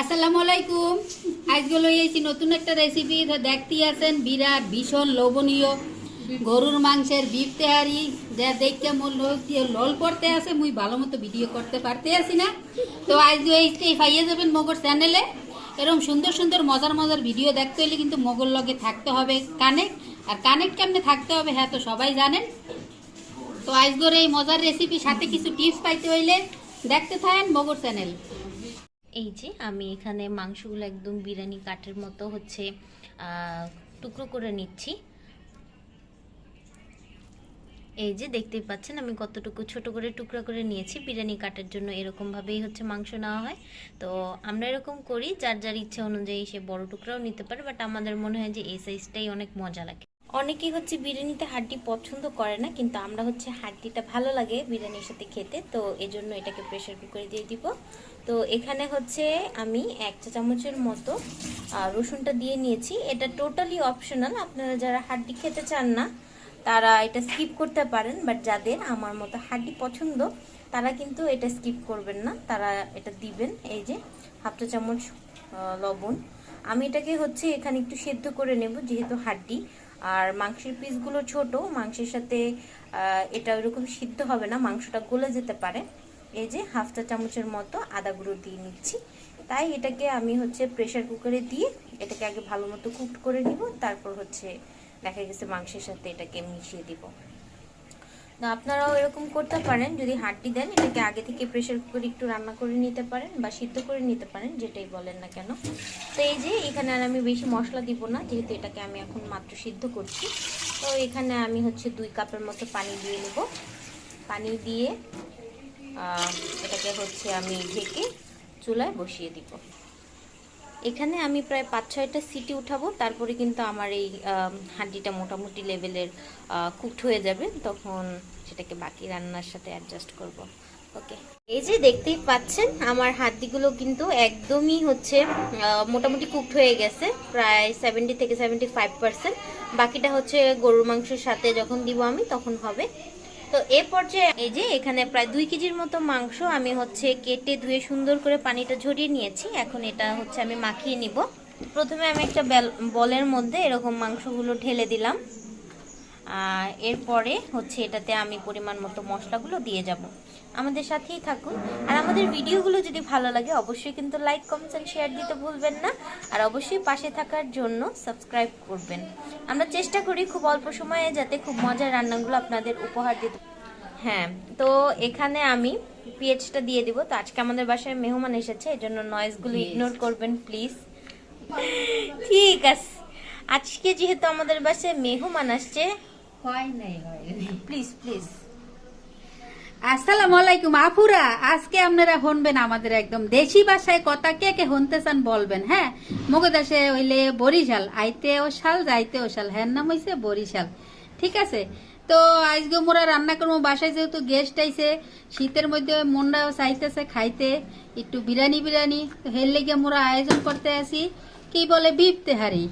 আসসালামু আলাইকুম। আজকে লইয়েছি নতুন একটা রেসিপি দেখতে আছেন, বিরাট, ভীষণ লোভনীয়। গরুর মাংসের বিফ তেহারি। যা দেখতে মোর লল করতে আছে। মুই ভালো মতো ভিডিও করতে পারতে আছি না। তো আজ এই পাইয়ে যাবেন মগর চ্যানেলে এরকম সুন্দর সুন্দর, মজার মজার ভিডিও দেখতে হলে কিন্তু মগর লগে থাকতে হবে কানেক্ট আর কানেক্ট কেমনে থাকতে হবে হ্যাঁ তো সবাই জানেন। তো আজকের এই মজার রেসিপি সাথে কিছু টিপস পাইতে হইলে দেখতে থাকেন মগর চ্যানেল এই যে আমি এখানে মাংসগুলো একদম বিরিয়ানি কাঠের মতো হচ্ছে টুকরো করে নিচ্ছি। এই যে দেখতেই পাচ্ছেন আমি কতটুকু ছোট করে টুকরা করে নিয়েছি। বিরিয়ানি কাটার জন্য এরকমভাবেই হচ্ছে মাংস নেওয়া হয়। তো আমরা এরকম করি, যার যার ইচ্ছে অনুযায়ী সে বড় টুকরাও নিতে পারে, বাট আমাদের মনে হয় যে এই সাইজটাই অনেক মজা লাগে। অনেকেই হচ্ছে বিরিয়ানিতে হাড্ডি পছন্দ করে না, কিন্তু আমরা হচ্ছে হাড্ডিটা ভালো লাগে বিরিয়ানির সাথে খেতে, তো এজন্য এটাকে প্রেশার কুকারে দিয়ে দিব। তো এখানে হচ্ছে আমি এক চা চামচের মতো রসুনটা দিয়ে নিয়েছি। এটা টোটালি অপশনাল আপনারা যারা হাড্ডি খেতে চান না, তারা এটা স্কিপ করতে পারেন বাট যাদের আমার মতো হাড্ডি পছন্দ, তারা কিন্তু এটা স্কিপ করবেন না, তারা এটা দিবেন, এই যে হাফ চা চামচ লবণ। আমি এটাকে হচ্ছে এখানে একটু সেদ্ধ করে নেব, যেহেতু হাড্ডি। আর মাংসের পিসগুলো ছোট, মাংসের সাথে এটা ওইরকম সিদ্ধ হবে না, মাংসটা গলে যেতে পারে। এই যে হাফ চা চামচের মতো আদা গুঁড়ো দিয়ে নিচ্ছি। তাই এটাকে আমি হচ্ছে প্রেশার কুকারে দিয়ে এটাকে আগে ভালো মতো কুক করে নিব, তারপর হচ্ছে দেখা গেছে মাংসের সাথে এটাকে মিশিয়ে দিব। আপনারাও এরকম করতে পারেন, যদি হাড্ডি দেন, এটাকে আগে থেকে প্রেশার কুকারে একটু রান্না করে নিতে পারেন বা সিদ্ধ করে নিতে পারেন, যেটাই বলেন না কেন। তো এই যে, এখানে আর আমি বেশি মশলা দিব না, যেহেতু এটাকে আমি এখন মাত্র সিদ্ধ করছি। তো এখানে আমি হচ্ছে দুই কাপের মতো পানি দিয়ে নেব। পানি দিয়ে এটাকে হচ্ছে আমি ঢেকে চুলায় বসিয়ে দিব। এখানে আমি প্রায় পাঁচ, ছয়টা সিটি উঠাবো, তারপরে কিন্তু আমার এই হাঁডিটা মোটামুটি লেভেলের কুকড হয়ে যাবে। তখন সেটাকে বাকি রান্নার সাথে অ্যাডজাস্ট করব। ওকে এই যে দেখতেই পাচ্ছেন, আমার হাড্ডিগুলো কিন্তু একদমই হচ্ছে মোটামুটি কুকড হয়ে গেছে, প্রায় সেভেন্টি থেকে সেভেন্টি ফাইভ পার্সেন্ট বাকিটা হচ্ছে গরুর মাংসের সাথে যখন দিব আমি, তখন হবে। তো এ পর্যায়ে এই যে এখানে প্রায় দুই কেজির মতো মাংস আমি হচ্ছে কেটে ধুয়ে সুন্দর করে পানিটা ঝরিয়ে নিয়েছি। এখন এটা হচ্ছে আমি মাখিয়ে নিব। প্রথমে আমি একটা বেল- বলের মধ্যে এরকম মাংসগুলো ঢেলে দিলাম। এরপরে হচ্ছে এটাতে আমি পরিমাণ মতো মশলাগুলো দিয়ে যাব। আমাদের সাথেই থাকুন। আর আমাদের ভিডিওগুলো যদি ভালো লাগে অবশ্যই কিন্তু লাইক কমেন্টস এন্ড শেয়ার দিতে ভুলবেন না। আর অবশ্যই পাশে থাকার জন্য সাবস্ক্রাইব করবেন। আমরা চেষ্টা করি খুব অল্প সময়ে যাতে খুব মজার রান্নাগুলো আপনাদের উপহার দিতে। হ্যাঁ তো এখানে আমি পিএইচটা দিয়ে দিব। তো আজকে আমাদের বাসায় মেহমান এসেছে এজন্য নয়েজগুলো ইগনোর করবেন প্লিজ ঠিক আছে। আজকে যেহেতু আমাদের বাসায় মেহমান আসছে প্লিজ প্লিজ আসসালামু আলাইকুম আপুরা আজকে আপনারা শুনবেন আমাদের একদম দেশি ভাষায় কথা কে কে শুনতে চান বলবেন হ্যাঁ? মগদাসে হইলে বরিশাল আইতে ও শাল যাইতে ও শাল হ্যার নাম হইছে বরিশাল। ঠিক আছে? তো আজকে মোরা রান্না করব, বাসায় যেহেতু গেস্ট আইছে, শীতের মধ্যে মনটাও চাইতেছে খাইতে, একটু বিরিয়ানি বিরিয়ানি। হের লেগে মোরা আয়োজন করতে আসি। কি বলে বিপ তেহারি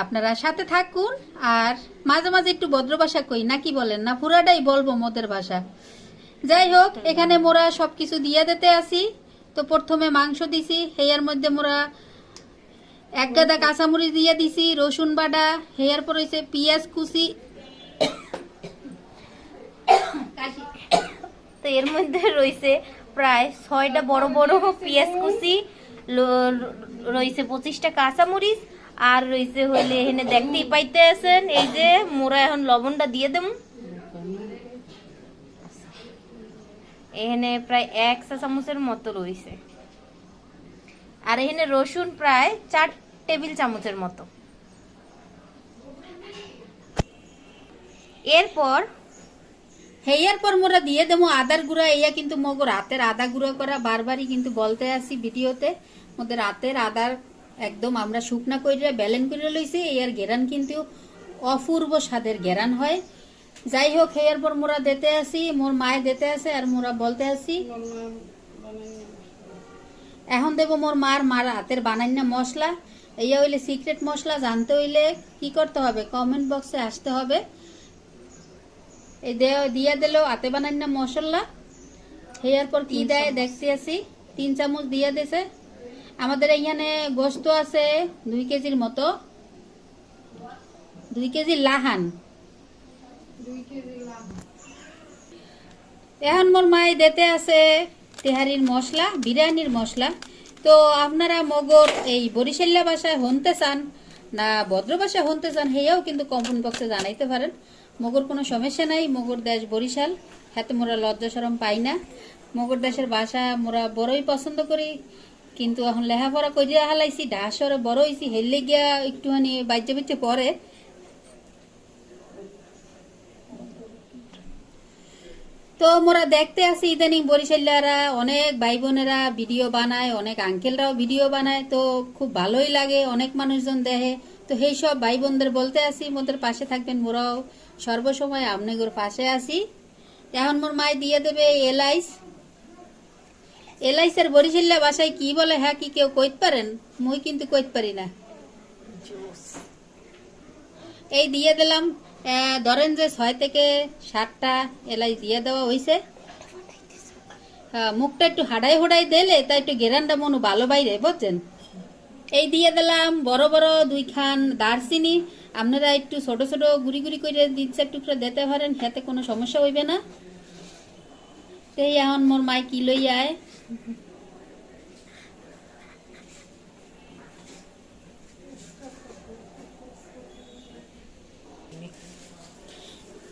আপনারা সাথে থাকুন আর মাঝে মাঝে একটু ভদ্র ভাষা কই নাকি বলেন না? পুরাটাই বলব মোদের ভাষা। যাই হোক এখানে মোরা সবকিছু দিয়ে দিতে আসি। তো প্রথমে মাংস দিছি হেয়ার মধ্যে মোরা এক গাদা কাঁচামরিচ দিয়ে দিছি রসুন বাটা হেয়ার পর হয়েছে পিঁয়াজ কুচি। তো এর মধ্যে রয়েছে প্রায় ছয়টা বড় বড় পেঁয়াজ কুচি রয়েছে পঁচিশটা কাঁচামরিচ আর রয়েছে হইলে এখানে দেখতেই পাইতে আছেন এই যে মোরা এখন লবণটা দিয়ে দেব। এখানে প্রায় এক চা চামচের মতো রয়েছে। আর এখানে রসুন প্রায় চার টেবিল চামচের মতো। এরপর হেয়ার পর মোরা দিয়ে দেবো আদার গুঁড়া ইয়া কিন্তু মগো রাতের আদা গুঁড়া করা, বারবারই কিন্তু বলতে আসি ভিডিওতে, মোদের রাতের আদার একদম আমরা শুকনা কইরা ব্যালেন করে লইছি এর গেরান কিন্তু অপূর্ব স্বাদের গেরান হয়। যাই হোক হেয়ার পর মোরা দিতে আসি, মোর মায়ে দিতে আসে আর মোরা বলতে আসি। এখন দেবো মোর মার মার হাতের বানান্য মশলা। এইয়া হইলে সিক্রেট মশলা, জানতে হইলে কি করতে হবে? কমেন্ট বক্সে আসতে হবে। এই দিয়া দিল হাতে বানান্য মশলা। হেয়ার পর কি দেয়, দেখতে আসি। তিন চামচ দিয়ে দিছে। আমাদের এইখানে গোস্ত আছে দুই কেজির মতো। দুই কেজি লাহান। এখন মোর মায়ে দিতে আছে তেহারির মশলা বিরিয়ানির মশলা। তো আপনারা মগর এই বরিশাল্লা ভাষায় হনতে চান না ভদ্র ভাষায় হনতে চান হেয়াও কিন্তু কম্পন বক্সে জানাইতে পারেন। মগর কোনো সমস্যা নাই মগর দেশ বরিশাল। হাতে মোরা লজ্জা সরম পাই না। মগর দেশের ভাষা মোরা বড়ই পছন্দ করি। কিন্তু এখন লেখাপড়া করিয়া হালাইছি ঢাসরে বড় হয়েছি হেললে গিয়া একটুখানি বাজ্যে বাচ্চে পরে তো মোরা দেখতে আছি ইদানিং বরিশাল্লারা অনেক ভাই বোনেরা ভিডিও বানায়, অনেক আঙ্কেলরাও ভিডিও বানায়, তো খুব ভালোই লাগে, অনেক মানুষজন দেখে। তো সেই সব ভাই বোনদের বলতে আসি মোদের পাশে থাকবেন মোরাও। সর্বসময় আপনাদের পাশে আছি। এখন মোর মায় দিয়ে দেবে এলাইস এলাইসের বরিশাল্লা বাসায় কি বলে হ্যাঁ কি কেউ কইতে পারেন? মুই কিন্তু কইতে পারি না। এই দিয়ে দিলাম ধরেন যে ছয় থেকে সাতটা এলাই দিয়ে দেওয়া হয়েছে মুখটা একটু হাডাই হোডাই দিলে তা একটু গেরানটা মনে ভালো বাইরে, বুঝছেন? এই দিয়ে দিলাম, বড় বড় দুইখান দারচিনি। আপনারা একটু ছোট ছোট গুড়ি গুড়ি করে তিন চার টুকরা দিতে পারেন, খেতে কোনো সমস্যা হইবে না। এই এখন মোর মাই কি লই আয়?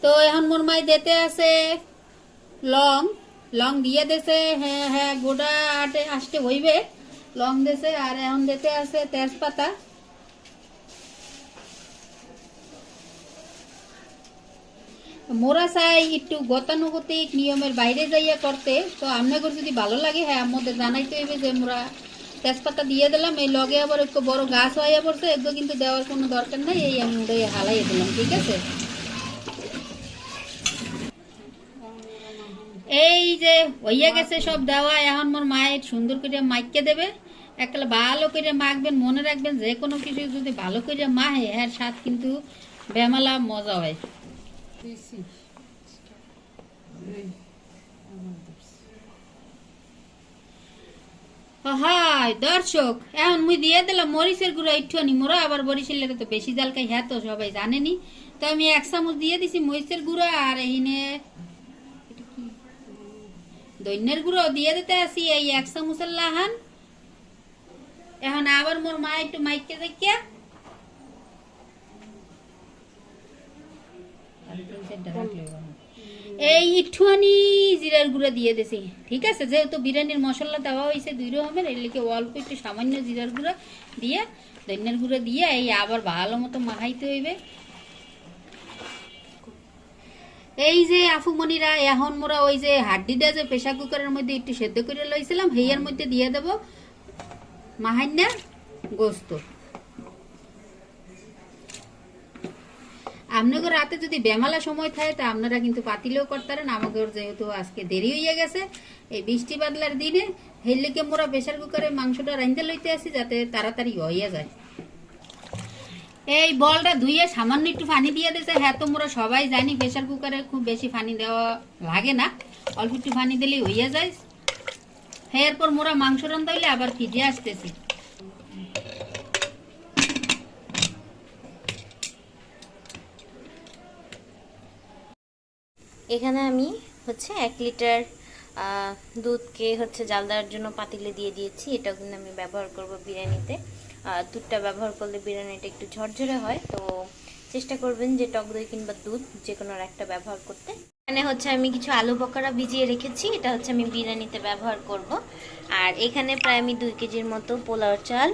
তো এখন মোর মাই দিতে আছে লং লং দিয়ে দেছে হ্যাঁ হ্যাঁ গোটা আটে আসতে হইবে। লং দেছে আর এখন দিতে আছে তেজপাতা। মোরা চাই একটু গতানুগতিক নিয়মের বাইরে যাইয়া করতে। তো আপনাদের যদি ভালো লাগে হ্যাঁ আমাদের জানাইতে হইবে যে মোরা তেজপাতা দিয়ে দিলাম, এই লগে আবার একটু বড় গাছ হইয়া পড়ছে, এগুলো কিন্তু দেওয়ার কোনো দরকার নাই, এই আমি হালাইয়ে দিলাম, ঠিক আছে? এই যে হইয়া গেছে সব দেওয়া, এখন মোর মায়ের সুন্দর করে মাইকে দেবে। একলা ভালো করে মাখবেন, মনে রাখবেন যে কোনো কিছু যদি ভালো করে মাহে এর স্বাদ কিন্তু বেমালা মজা হয়। হাই দর্শক, এখন মুই দিয়ে দিলাম মরিচের গুঁড়ো একটুখানি। মোরা আবার বরিশালের তো বেশি জাল খাই হ্যাঁ তো সবাই জানেনি। তো আমি এক চামচ দিয়ে দিছি মরিচের গুঁড়ো, আর এখানে দৈন্যের গুঁড়ো দিয়ে দিতে আসি, এই এক চামচের লাহান। এখন আবার মোর মা একটু মাইকে দেখিয়া এই একটুখানি জিরার গুঁড়ো দিয়ে দিছি। ঠিক আছে? যেহেতু বিরিয়ানির মশলা দেওয়া হয়েছে দুই রকমের এর লিখে অল্প একটু সামান্য জিরার গুঁড়ো দিয়ে ধনিয়ার গুঁড়ো দিয়ে এই আবার ভালো মতো মাখাইতে হইবে। এই যে আফুমনিরা এখন মোরা ওই যে হাড্ডিটা যে প্রেশার কুকারের মধ্যে একটু সেদ্ধ করে লইছিলাম হেয়ার মধ্যে দিয়ে দেব মাহান্না গোস্ত। আপনাদের রাতে যদি বেমালা সময় থাকে, তা আপনারা কিন্তু পাতিলেও করতে পারেন। আমাদের যেহেতু আজকে দেরি হইয়া গেছে, এই বৃষ্টি বাদলার দিনে হেললিকে মোরা প্রেশার কুকারে মাংসটা রাইন্দে লইতে আসি যাতে তাড়াতাড়ি হইয়া যায়। এই বলটা ধুইয়ে সামান্য একটু পানি দিয়ে দিয়েছে হ্যাঁ তো মোরা সবাই জানি প্রেশার কুকারে খুব বেশি পানি দেওয়া লাগে না। অল্প একটু পানি দিলেই হইয়া যায়। এরপর মোরা মাংস রান্না আবার ফিরে আসতেছি। এখানে আমি হচ্ছে এক লিটার দুধকে হচ্ছে জাল দেওয়ার জন্য পাতিলে দিয়ে দিয়েছি। এটা কিন্তু আমি ব্যবহার করব বিরিয়ানিতে। দুধটা ব্যবহার করলে বিরিয়ানিটা একটু ঝরঝরে হয়। তো চেষ্টা করবেন যে টক দই কিংবা দুধ যে কোনো একটা ব্যবহার করতে। এখানে হচ্ছে আমি কিছু আলু বকরা ভিজিয়ে রেখেছি। এটা হচ্ছে আমি বিরিয়ানিতে ব্যবহার করব। আর এখানে প্রায় আমি দুই কেজির মতো পোলাও চাল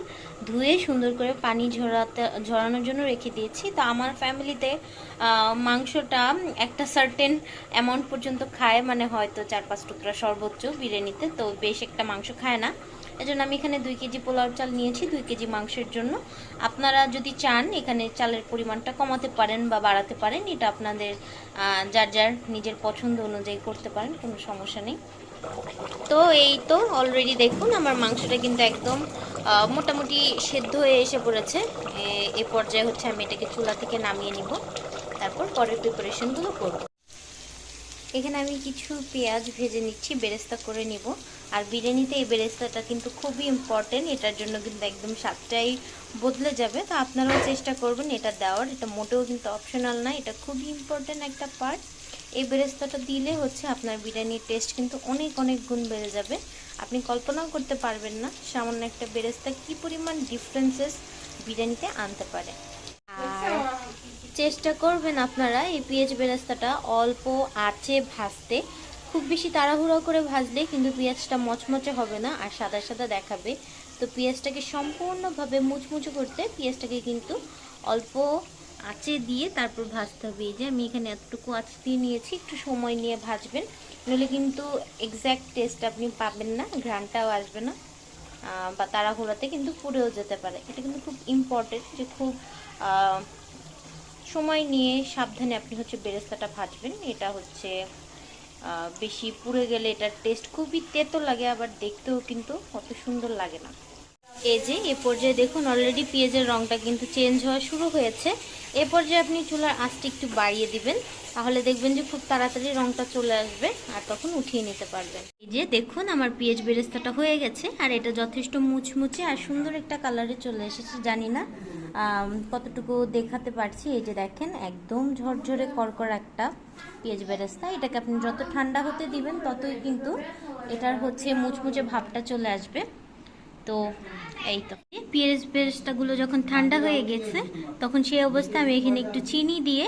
ধুয়ে সুন্দর করে পানি ঝরাতে, ঝরানোর জন্য রেখে দিয়েছি। তো আমার ফ্যামিলিতে মাংসটা একটা সার্টেন অ্যামাউন্ট পর্যন্ত খায়। মানে হয়তো চার পাঁচ টুকরা সর্বোচ্চ বিরিয়ানিতে। তো বেশ একটা মাংস খায় না। এজন্য আমি এখানে দুই কেজি পোলাও চাল নিয়েছি, দুই কেজি মাংসের জন্য। আপনারা যদি চান, এখানে চালের পরিমাণটা কমাতে পারেন বা বাড়াতে পারেন, এটা আপনাদের যার যার নিজের পছন্দ অনুযায়ী করতে পারেন, কোনো সমস্যা নেই। তো এই তো অলরেডি দেখুন, আমার মাংসটা কিন্তু একদম মোটামুটি সেদ্ধ হয়ে এসে পড়েছে। এ- পর্যায়ে হচ্ছে আমি এটাকে চুলা থেকে নামিয়ে নিব। তারপর পরের প্রিপারেশনগুলো করব। এখানে আমি কিছু পেঁয়াজ ভেজে নিচ্ছি, বেরেস্তা করে নিব। আর বিরিয়ানিতে এই বেরেস্তাটা কিন্তু খুবই ইম্পর্টেন্ট এটার জন্য কিন্তু একদম স্বাদটাই বদলে যাবে। তো আপনারাও চেষ্টা করবেন এটা দেওয়ার, এটা মোটেও কিন্তু অপশনাল না, এটা খুবই ইম্পর্টেন্ট একটা পার্ট এই বেরেস্তাটা দিলে হচ্ছে আপনার বিরিয়ানির টেস্ট কিন্তু অনেক অনেক গুণ বেড়ে যাবে। আপনি কল্পনাও করতে পারবেন না সামান্য একটা বেরেস্তা কি পরিমাণ ডিফারেন্সেস বিরিয়ানিতে আনতে পারে। আর চেষ্টা করবেন আপনারা এই পেঁয়াজ বেরেস্তাটা অল্প আঁচে ভাজতে। খুব বেশি তাড়াহুড়ো করে ভাজলে কিন্তু পেঁয়াজটা মচমচে হবে না আর সাদা সাদা দেখাবে। তো পেঁয়াজটাকে সম্পূর্ণভাবে মুচমুচে করতে পেঁয়াজটাকে কিন্তু অল্প আঁচে দিয়ে তারপর ভাজতে হবে। এই যে আমি এখানে এতটুকু আঁচ দিয়ে নিয়েছি, একটু সময় নিয়ে ভাজবেন। নইলে কিন্তু এক্স্যাক্ট টেস্ট আপনি পাবেন না ঘ্রানটাও আসবে না বা তাড়াহুড়াতে কিন্তু পুড়েও যেতে পারে। এটা কিন্তু খুব ইম্পর্টেন্ট যে খুব সময় নিয়ে সাবধানে আপনি হচ্ছে বেরেস্তাটা ভাজবেন। এটা হচ্ছে বেশি পুড়ে গেলে এটার টেস্ট খুবই তেতো লাগে, আবার দেখতেও কিন্তু অত সুন্দর লাগে না। এই যে, এ পর্যায়ে দেখুন অলরেডি পেঁয়াজের রঙটা কিন্তু চেঞ্জ হওয়া শুরু হয়েছে। এ পর্যায়ে আপনি চুলার আঁচটা একটু বাড়িয়ে দিবেন, তাহলে দেখবেন যে খুব তাড়াতাড়ি রঙটা চলে আসবে আর তখন উঠিয়ে নিতে পারবেন। এই যে, দেখুন আমার পেঁয়াজ বেরেস্তাটা হয়ে গেছে, আর এটা যথেষ্ট মুচমুচে আর সুন্দর একটা কালারে চলে এসেছে, জানি না কতটুকু দেখাতে পারছি? এই যে দেখেন, একদম ঝরঝরে করকর একটা পেঁয়াজ বেরেস্তা। এটাকে আপনি যত ঠান্ডা হতে দিবেন, ততই কিন্তু এটার হচ্ছে মুচমুচে ভাবটা চলে আসবে। তো এই তো। পেঁয়াজ বেরেস্তাগুলো যখন ঠান্ডা হয়ে গেছে, তখন সেই অবস্থায় আমি এখানে একটু চিনি দিয়ে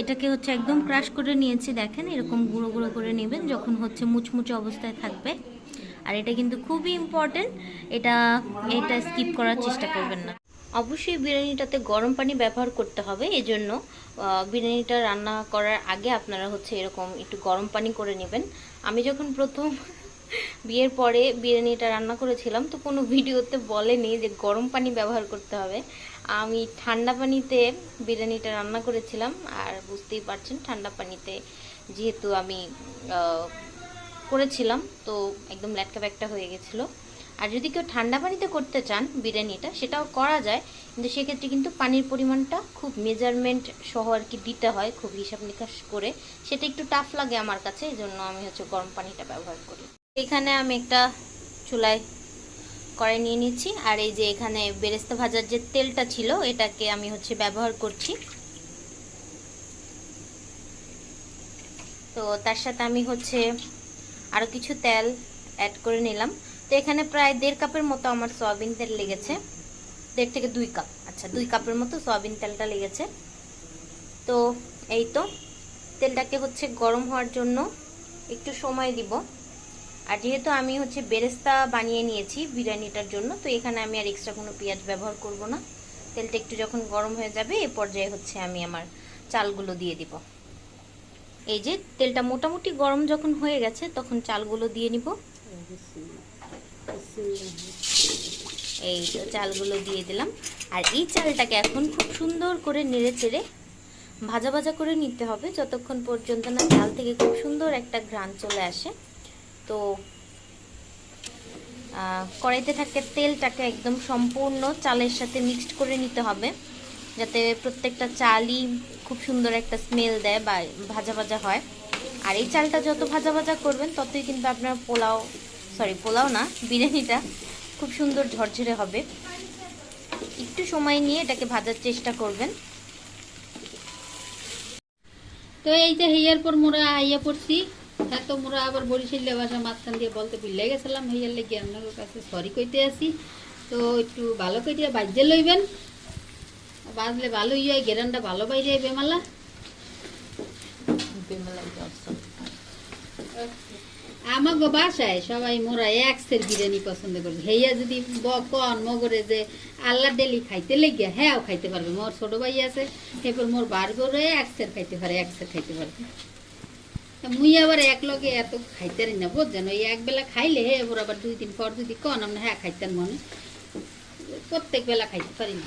এটাকে হচ্ছে একদম ক্রাশ করে নিয়েছি। দেখেন, এরকম গুঁড়ো গুঁড়ো করে নেবেন, যখন হচ্ছে মুচমুচে অবস্থায় থাকবে। আর এটা কিন্তু খুবই ইম্পর্টেন্ট এটা এটা স্কিপ করার চেষ্টা করবেন না। অবশ্যই বিরিয়ানিটাতে গরম পানি ব্যবহার করতে হবে, এজন্য বিরিয়ানিটা রান্না করার আগে আপনারা হচ্ছে এরকম একটু গরম পানি করে নেবেন। আমি যখন প্রথম বিয়ের পরে বিরিয়ানিটা রান্না করেছিলাম, তো কোনো ভিডিওতে বলেনি যে গরম পানি ব্যবহার করতে হবে। আমি ঠান্ডা পানিতে বিরিয়ানিটা রান্না করেছিলাম, আর বুঝতেই পারছেন ঠান্ডা পানিতে যেহেতু আমি করেছিলাম, তো একদম ল্যাটকা ব্যাকটা হয়ে গেছিল। আর যদি কেউ ঠান্ডা পানিতে করতে চান বিরিয়ানিটা, সেটাও করা যায়, কিন্তু সেক্ষেত্রে কিন্তু পানির পরিমাণটা খুব মেজারমেন্ট সহ আর কি দিতে হয়, খুব হিসাব নিকাশ করে। সেটা একটু টাফ লাগে আমার কাছে, এই জন্য আমি হচ্ছে গরম পানিটা ব্যবহার করি। এখানে আমি একটা চুলায় করে নিয়ে নিচ্ছি, আর এই যে এখানে বেরেস্তা ভাজার যে তেলটা ছিল, এটাকে আমি হচ্ছে ব্যবহার করছি। তো তার সাথে আমি হচ্ছে আরও কিছু তেল অ্যাড করে নিলাম। তো এখানে প্রায় দেড় কাপের মতো আমার সয়াবিন তেল লেগেছে। দেড় থেকে দুই কাপ আচ্ছা দুই কাপের মতো সয়াবিন তেলটা লেগেছে। তো এই তো, তেলটাকে হচ্ছে গরম হওয়ার জন্য একটু সময় দিব। আর যেহেতু আমি হচ্ছে বেরেস্তা বানিয়ে নিয়েছি বিরিয়ানিটার জন্য, তো এখানে আমি আর এক্সট্রা কোনো পেঁয়াজ ব্যবহার করব না। তেলটা একটু যখন গরম হয়ে যাবে, এ পর্যায়ে হচ্ছে আমি আমার চালগুলো দিয়ে দিব। এই যে তেলটা মোটামুটি গরম যখন হয়ে গেছে, তখন চালগুলো দিয়ে নিব। এই চালগুলো দিয়ে দিলাম। আর এই চালটাকে এখন খুব সুন্দর করে নেড়ে চেড়ে ভাজা ভাজা করে নিতে হবে, যতক্ষণ পর্যন্ত না চাল থেকে খুব সুন্দর একটা ঘ্রাণ চলে আসে। তো কড়াইতে থাকে তেলটাকে একদম সম্পূর্ণ চালের সাথে মিক্সড করে নিতে হবে, যাতে প্রত্যেকটা চালই খুব সুন্দর একটা স্মেল দেয় বা ভাজা ভাজা হয়। আর এই চালটা যত ভাজা ভাজা করবেন, ততই কিন্তু আপনার পোলাও সরি পোলাও না বিরিয়ানিটা। খুব সুন্দর ঝরঝরে হবে। একটু সময় নিয়ে এটাকে ভাজার চেষ্টা করবেন। তো এই যে হেয়ার পর মোরা আইয়া পড়ছি এত মোরা আবার বরিশালে ভাষা মাঝখান দিয়ে বলতে ভুলে গেছিলাম হেয়ার লেগে আপনাদের কাছে সরি কইতে আসি। তো একটু ভালো কইতে বাজ্যে লইবেন। বাজলে ভালো ইয়ে গেরানটা ভালো পাই যায় বেমালা। আমাগো বাসায় সবাই মোরা একসের বিরিয়ানি পছন্দ করে হেয়া যদি কন মগরে যে আল্লাহ ডেলি খাইতে লেগে হ্যাঁ খাইতে পারবে। মোর ছোট ভাই আছে, এরপর মোর বার করে একসের খাইতে পারে, একসের খাইতে পারবে। মুই আবার এক লগে এত খাইতে না বুঝছেন ওই এক বেলা খাইলে হে, এবার আবার দুই দিন পর যদি কন, আমরা হ্যাঁ খাইতেন মনে। প্রত্যেক বেলা খাইতে পারি না।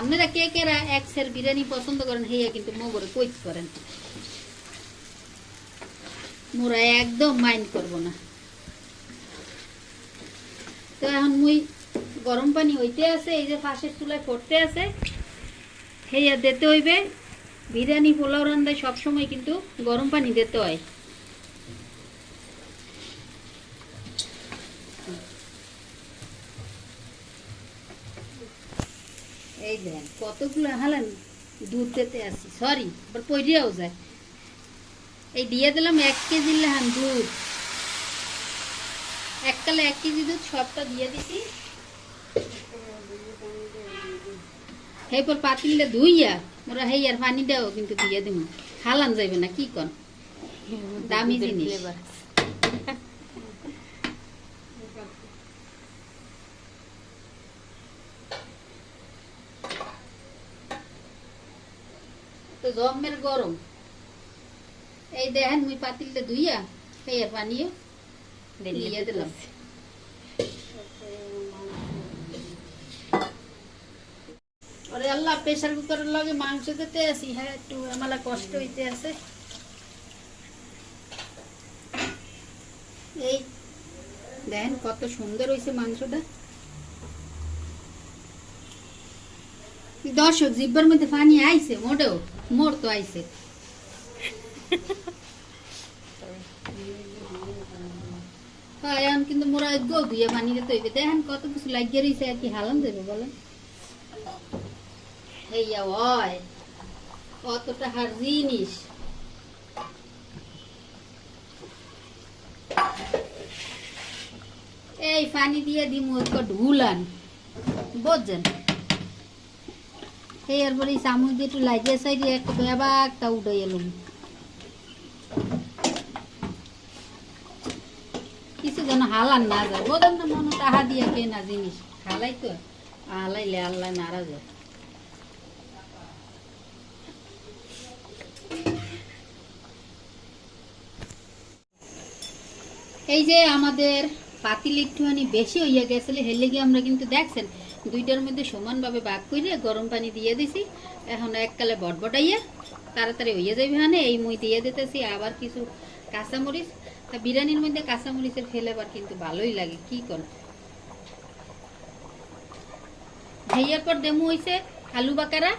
আপনারা কে কেরা একসের বিরিয়ানি পছন্দ করেন হেয়া কিন্তু মগরে কইতে পারেন। মোরা একদম মাইন্ড করব না। তো এখন মুই গরম পানি হইতে আছে, এই যে পাশের চুলায় ফুটতে আছে, হেয়া দিতে হইবে। বিরিয়ানি, পোলাও রান্নায় সবসময় কিন্তু গরম পানি দিতে হয়। এই দেন কতগুলো হালান দুধ দিতে আসি সরি আবার পইরিয়াও যায়। এই দিয়ে দিলাম এক কেজি লাহান দুধ। এক কালে এক কেজি দুধ সবটা দিয়ে দিছি। এরপর পাতিলটা ধুইয়া মোরা হেই আর পানিটাও কিন্তু দিয়ে দিব হালান যাইবে না কি কন? দামি জিনিস। তো জমের গরম। এই দেখেন মুই পাতিলটা ধুইয়া এই পানিও দিয়ে দিলাম। ওরে আল্লাহ প্রেসার কুকারের লগে মাংস দিতে আসি হ্যাঁ একটু আমার কষ্ট হইতে আছে। এই দেখেন কত সুন্দর হয়েছে মাংসটা। দর্শক জিব্বার মধ্যে পানি আইছে মোটেও মোর তো আইছে। ধুয়ে কত কিছু লাগিয়ে কি হয় কতটা হার জিনিস। এই পানি দিয়ে দিমু ঢুলান, বুঝছেন? এই চামচ দিয়ে একটু লাগিয়ে সাইডে একটা বেবা একটা উঠে এলুম কিছু হালান না যায়। না মনে টাহা দিয়ে কেনা জিনিস তো। হালাইলে আল্লাহ নারাজ এই যে আমাদের পাতিল একটুখানি বেশি হইয়া গেছিল হেলে গিয়ে আমরা কিন্তু দেখছেন, দুইটার মধ্যে সমানভাবে ভাগ করে গরম পানি দিয়ে দিছি। এখন এককালে বটবটাইয়া, তাড়াতাড়ি হইয়া যাবে হানে, এই মুই দিয়ে দিতেছি, আবার কিছু কাঁচামরিচ। তা বিরিয়ানির মধ্যে কাঁচামরিচের ফ্লেভার কিন্তু ভালোই লাগে, কি কর ভাইয়ার পর আলু বাকারা।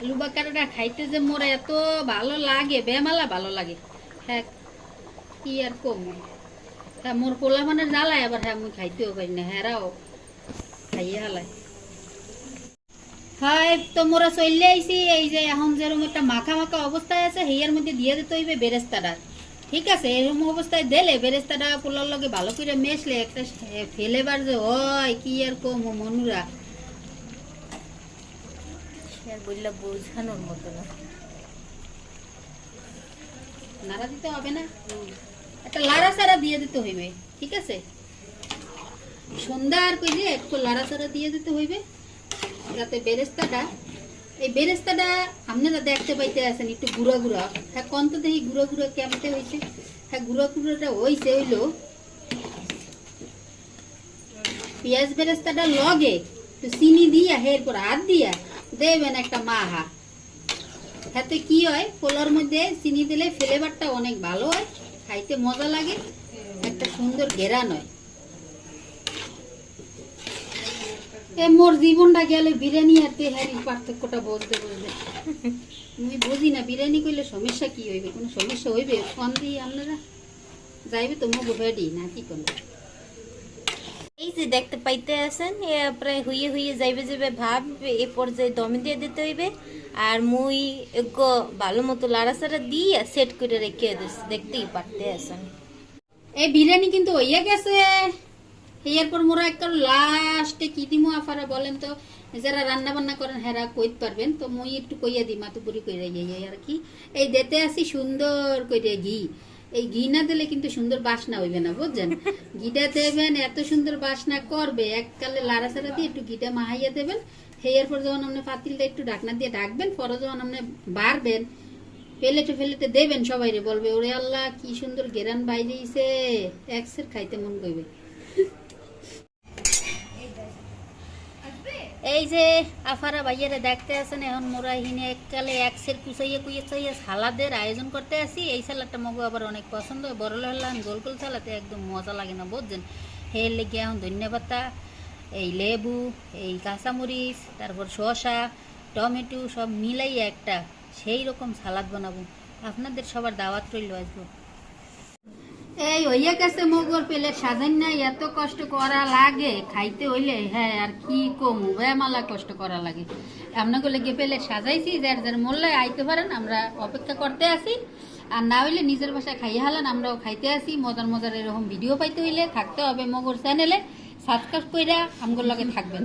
আলু বাকারাটা খাইতে যে মোর এত ভালো লাগে, বেমালা ভালো লাগে। হ্যাঁ কি আর কম? হ্যাঁ মোর পোলা মানে জ্বালায় আবার হ্যাঁ মুই খাইতেও পারি না হ্যাঁরাও খাইয়ে হালায়। হয় তো মোরা চললে আইছি এই যে এখন যেরকম একটা মাখা মাখা অবস্থায় আছে হেয়ার মধ্যে দিয়ে দিতে হইবে বেরেস্তাটা। ঠিক আছে এরকম অবস্থায় দিলে বেরেস্তাটা পোলার লগে ভালো করে মেশলে একটা ফেলেবার যে হয় কি আর কম মনুরা? আর বললা বোঝানোর মতো না। নাড়া দিতে হবে না? একটা লাড়া সারা দিয়ে দিতে হইবে ঠিক আছে? সন্ধ্যা আর কইলে একটু লাড়া সারা দিয়ে দিতে হইবে। যাতে বেরেস্তাটা, এই বেরেস্তাটা আপনারা দেখতে পাইতে আছেন একটু গুঁড়া গুঁড়া। হ্যাঁ কন্ত দেখি গুঁড়া গুঁড়া কেমতে হয়েছে হ্যাঁ গুঁড়া গুঁড়োটা হয়েছে হইল পেঁয়াজ বেরেস্তাটা লগে তো চিনি দিয়া, এরপর হাত দিয়া দেবেন একটা মাহা হাতে কি হয়, পোলার মধ্যে চিনি দিলে ফ্লেভারটা অনেক ভালো হয়, খাইতে মজা লাগে, একটা সুন্দর ঘেরান হয় এ মোর জীবনটা গেলে বিরিয়ানি আর তেহারির পার্থক্যটা বলতে বলতে আমি বুঝি না বিরিয়ানি করলে সমস্যা কি হইবে? কোনো সমস্যা হইবে? ফোন দিয়ে আপনারা। যাইবে তো মগো বেডি না কি করবে? এই যে দেখতে পাইতে আছেন এ প্রায় হইয়ে হইয়ে যাইবে যাবে ভাব এ পর্যায়ে দমে দিয়ে দিতে হইবে। আর মুই এগো ভালো মতো লাড়াচাড়া দিয়ে সেট করে রেখে দিস দেখতেই পারতে আছেন। এই বিরিয়ানি কিন্তু হইয়া গেছে। এরপর মোরা একটা লাস্টে কি দিমু আফারা বলেন তো, যারা রান্না বান্না করেন, হেরা কইতে পারবেন। তো মই একটু কইয়া দিই, মাতুপুরি কইরা যাই আর কি। এই দিতে আসি সুন্দর কইরা ঘি। এই ঘি না দিলে কিন্তু সুন্দর বাসনা হইবে না, বুঝছেন? ঘিটা দেবেন, এত সুন্দর বাসনা করবে এককালে লাড়া ছাড়া দিয়ে একটু ঘিটা মাহাইয়া দেবেন। হেয়ার পর যখন আপনি পাতিলটা একটু ঢাকনা দিয়ে ঢাকবেন, পরে যখন আপনি বাড়বেন, পেলেটে ফেলেটে দেবেন সবাই রে বলবে, ওরে আল্লাহ, কি সুন্দর গেরান বাইরেছে একসের খাইতে মন করবে এই যে আফারা ভাইয়ারে দেখতে আছেন, এখন মোরা হিনে এককালে একসের কুচাইয়া কুচাইয়া সালাদের আয়োজন করতে আসি। এই সালাদটা মগু আবার অনেক পছন্দ হয়। বড় হলাম গোল গোল সালাতে একদম মজা লাগে না, বুঝছেন? হে লেগে এখন ধন্যবাদটা এই লেবু, এই কাঁচামরিচ, তারপর শসা, টমেটো সব মিলাই একটা সেই রকম সালাদ বানাবো। আপনাদের সবার দাওয়াত রইল আসব এই হইয়া গেছে মগর পেলে সাজান নাই, এত কষ্ট করা লাগে, খাইতে হইলে হ্যাঁ আর কি কমু? বেমালা কষ্ট করা লাগে। আপনাকে লেগে পেলে সাজাইছি, যার যার মোল্লায় আইতে পারেন আমরা অপেক্ষা করতে আসি আর না হইলে নিজের বাসায় খাইয়ে হালান, আমরাও খাইতে আসি মজার মজার এরকম ভিডিও পাইতে হইলে থাকতে হবে মগর চ্যানেলে সাবস্ক্রাইব কইরা আমগোর লগে থাকবেন।